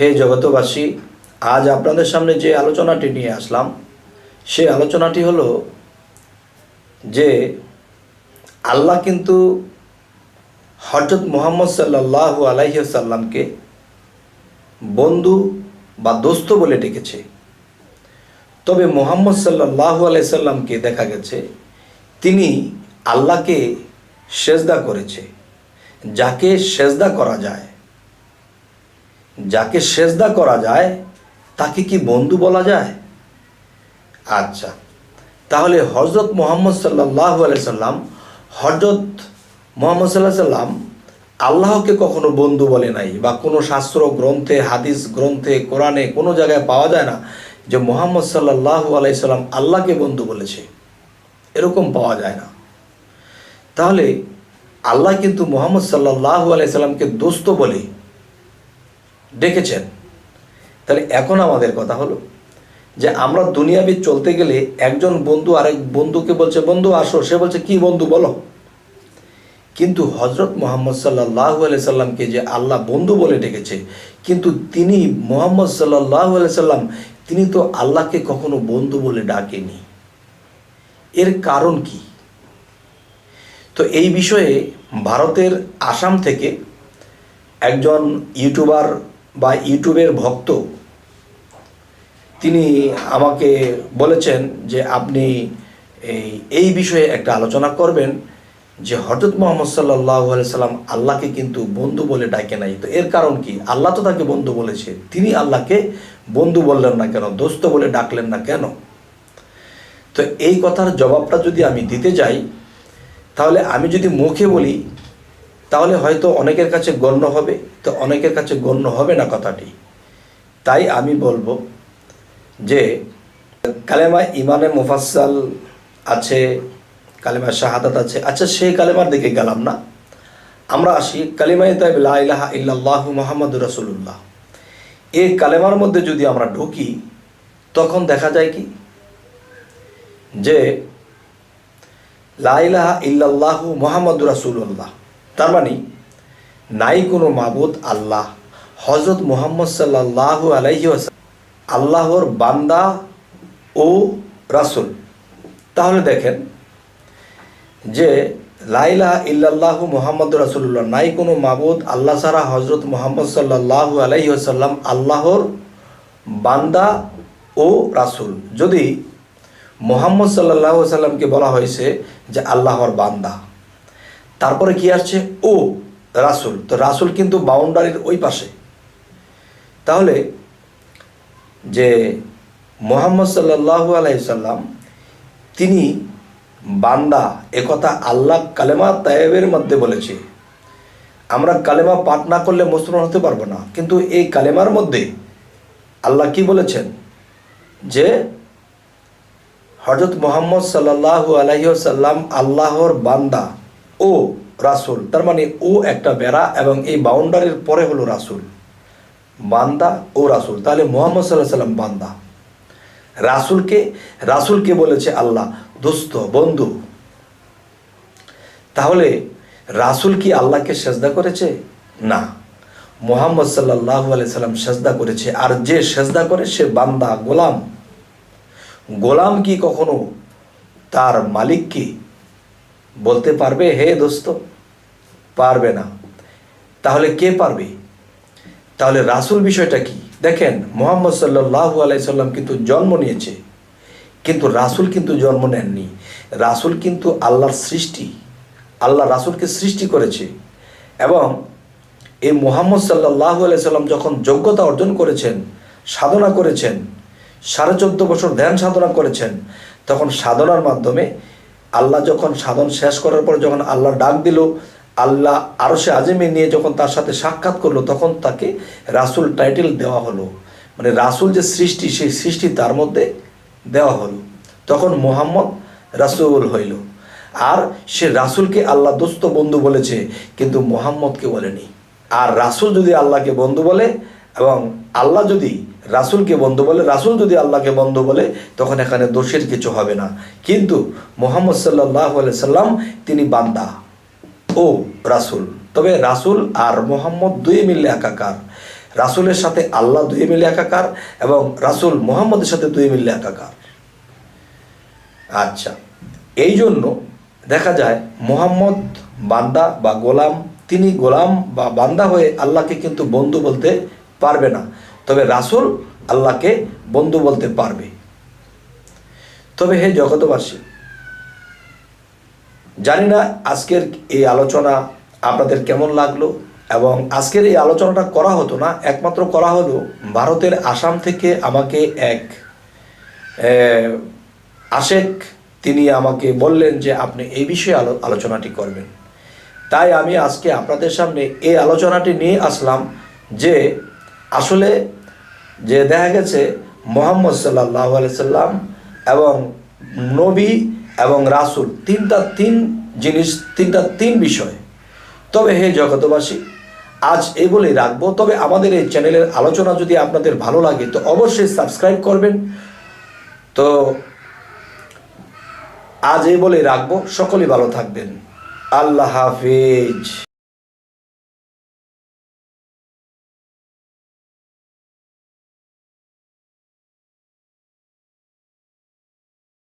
হে জগতবাসী আজ আপনাদের সামনে যে আলোচনাটি নিয়ে আসলাম, সে আলোচনাটি হলো যে আল্লাহ কিন্তু হজরত মোহাম্মদ সাল্লাহ আলাইসাল্লামকে বন্ধু বা দোস্ত বলে ডেকেছে। তবে মোহাম্মদ সাল্লাহ আলাইসাল্লামকে দেখা গেছে, তিনি আল্লাহকে সেজদা করেছে, যাকে সেজদা করা যায়। যাকে সেজদা করা যায়, তাকে কি বন্ধু বলা যায়? আচ্ছা তাহলে হজরত মোহাম্মদ সাল্লাহ সাল্লাম হজরত মোহাম্মদ সাল্লাহ সাল্লাম আল্লাহকে কখনো বন্ধু বলে নাই বা কোনো শাস্ত্র গ্রন্থে, হাদিস গ্রন্থে, কোরআনে কোনো জায়গায় পাওয়া যায় না যে মোহাম্মদ সাল্লাহ আলাইসাল্লাম আল্লাহকে বন্ধু বলেছে। এরকম পাওয়া যায় না। তাহলে আল্লাহ কিন্তু মোহাম্মদ সাল্লাহ আলাইসাল্লামকে দোস্ত বলে ডেকেছেন। তাহলে এখন আমাদের কথা হলো যে আমরা দুনিয়াবি চলতে গেলে একজন বন্ধু আরেক বন্ধুকে বলছে, বন্ধু, আসো। সে বলছে, কি বন্ধু, বলো? কিন্তু হজরত মোহাম্মদ সাল্লাহ সাল্লামকে যে আল্লাহ বন্ধু বলে ডেকেছে, কিন্তু তিনি মোহাম্মদ সাল্লাহ সাল্লাম, তিনি তো আল্লাহকে কখনো বন্ধু বলে ডাকেনি। এর কারণ কি? তো এই বিষয়ে ভারতের আসাম থেকে একজন ইউটিউবার বা ইউটিউবের ভক্ত, তিনি আমাকে বলেছেন যে আপনি এই এই বিষয়ে একটা আলোচনা করবেন যে হজরত মোহাম্মদ সাল্লাহ সাল্লাম আল্লাহকে কিন্তু বন্ধু বলে ডাকে নাই। তো এর কারণ কি? আল্লাহ তো তাকে বন্ধু বলেছে, তিনি আল্লাহকে বন্ধু বললেন না কেন, দোস্ত বলে ডাকলেন না কেন? তো এই কথার জবাবটা যদি আমি দিতে যাই, তাহলে আমি যদি মুখে বলি তাহলে হয়তো অনেকের কাছে গণ্য হবে, তো অনেকের কাছে গণ্য হবে না কথাটি। তাই আমি বলব যে কালেমা ইমানে মুফাসাল আছে কালেমা শাহাদাত আছে আচ্ছা সেই কালেমার দিকে গেলাম না। আমরা আসি কালিমাই তাইব লাহা ইল্লাল্লাহু মোহাম্মদ রসুল্লাহ এই কালেমার মধ্যে যদি আমরা ঢুকি, তখন দেখা যায় কি? যে লাইলাহা ইল্লাল্লাহু মোহাম্মদ রাসুল্লাহ তার মানে নাই কোনো মাবুদ আল্লাহ। হজরত মোহাম্মদ সাল্লাহ আলাইহি আল্লাহর বান্দা ও রাসুল। তাহলে দেখেন যে লাইলা ইল্লাল্লাহু মোহাম্মদ রাসুল্লাহ নাই কোনো মাবুদ আল্লাহ সারা হজরত মোহাম্মদ সাল্লাহ আলাইহি আসাল্লাম আল্লাহর বান্দা ও রাসুল। যদি মোহাম্মদ সাল্লাহ সাল্লামকে বলা হয়েছে যে আল্লাহর বান্দা। তারপরে কি আসছে? ও, রাসুল। তো রাসুল কিন্তু বাউন্ডারির ওই পাশে। তাহলে যে মোহাম্মদ সাল্লাহ আলাইসাল্লাম তিনি বান্দা, একথা আল্লাহ কালেমা তায়েবের মধ্যে বলেছে। আমরা কালেমা পাঠ না করলে মুসলমান হতে পারব না। কিন্তু এই কালেমার মধ্যে আল্লাহ কি বলেছেন? যে হজরত মোহাম্মদ সাল্লাহ আলহিসাল্লাম আল্লাহর বান্দা ও রাসুল। তার মানে ও একটা বেড়া এবং এই বাউন্ডারির পরে হলো রাসুল। বান্দা ও রাসুল। তাহলে মোহাম্মদ সাল্লাহ সাল্লাম বান্দা। রাসুলকে রাসুলকে বলেছে আল্লাহ, দোস্ত, বন্ধু, তাহলে রাসুল কি আল্লাহকে সেজদা করেছে? না। মোহাম্মদ সাল্লাহ সাল্লাম সেজদা করেছে। আর যে সেজদা করে সে বান্দা গোলাম। গোলাম কি কখনো? তার মালিককে বলতে পারবে, হে দোস্ত, পারবে না। তাহলে কে পারবে? তাহলে রাসুল বিষয়টা কি? দেখেন, মোহাম্মদ সাল্লাহ আলাইসাল্লাম কিন্তু জন্ম নিয়েছে, কিন্তু রাসুল কিন্তু জন্ম নেননি। রাসুল কিন্তু আল্লাহর সৃষ্টি, আল্লাহ রাসুলকে সৃষ্টি করেছে এবং এই মোহাম্মদ সাল্লাহ আলাইসাল্লাম যখন যোগ্যতা অর্জন করেছেন, সাধনা করেছেন, সাড়ে চোদ্দ বছর ধ্যান সাধনা করেছেন, তখন সাধনার মাধ্যমে আল্লাহ যখন সাধন শেষ করার পর যখন আল্লাহ ডাক দিল, আল্লাহ আরও সে আজমে নিয়ে যখন তার সাথে সাক্ষাৎ করল, তখন তাকে রাসুল টাইটেল দেওয়া হলো। মানে রাসুল যে সৃষ্টি, সেই সৃষ্টি তার মধ্যে দেওয়া হলো। তখন মোহাম্মদ রাসুল হইল। আর সে রাসুলকে আল্লাহ দোস্ত বন্ধু বলেছে, কিন্তু মোহাম্মদকে বলেনি। আর রাসুল যদি আল্লাহকে বন্ধু বলে এবং আল্লাহ যদি রাসুলকে বন্ধু বলে, রাসুল যদি আল্লাহকে বন্ধু বলে, তখন এখানে দোষের কিছু হবে না। কিন্তু মোহাম্মদ সাল্লাহ সাল্লাম তিনি বান্দা ও রাসুল। তবে রাসুল আর মোহাম্মদ দুই মিললে একাকার। রাসূলের সাথে আল্লাহ দুই মিলে একাকার এবং রাসূল মোহাম্মদের সাথে দুই মিলে একাকার। আচ্ছা এই জন্য দেখা যায় মোহাম্মদ বান্দা বা গোলাম, তিনি গোলাম বা বান্দা হয়ে আল্লাহকে কিন্তু বন্ধু বলতে পারবে না। তবে রাসূল আল্লাহকে বন্ধু বলতে পারবে। তবে হে জগতবাসী জানি না আজকের এই আলোচনা আপনাদের কেমন লাগল এবং আজকের এই আলোচনাটা করা হতো না, একমাত্র করা হলো ভারতের আসাম থেকে আমাকে এক আশেক তিনি আমাকে বললেন যে আপনি এই বিষয়ে আলো, আলোচনাটি করবেন। তাই আমি আজকে আপনাদের সামনে এই আলোচনাটি নিয়ে আসলাম যে আসলে যে দেখা গেছে, মোহাম্মদ সাল্লাহ সাল্লাম এবং নবী এবং রাসূল তিনটা তিন জিনিস, তিনটা তিন বিষয়। তবে হে জগতবাসী আজ এই বলেই রাখব। তবে আমাদের এই চ্যানেলের আলোচনা যদি আপনাদের ভালো লাগে, তো অবশ্যই সাবস্ক্রাইব করবেন। তো আজ এই বলেই রাখব। সকলেই ভালো থাকবেন। আল্লাহ হাফিজ।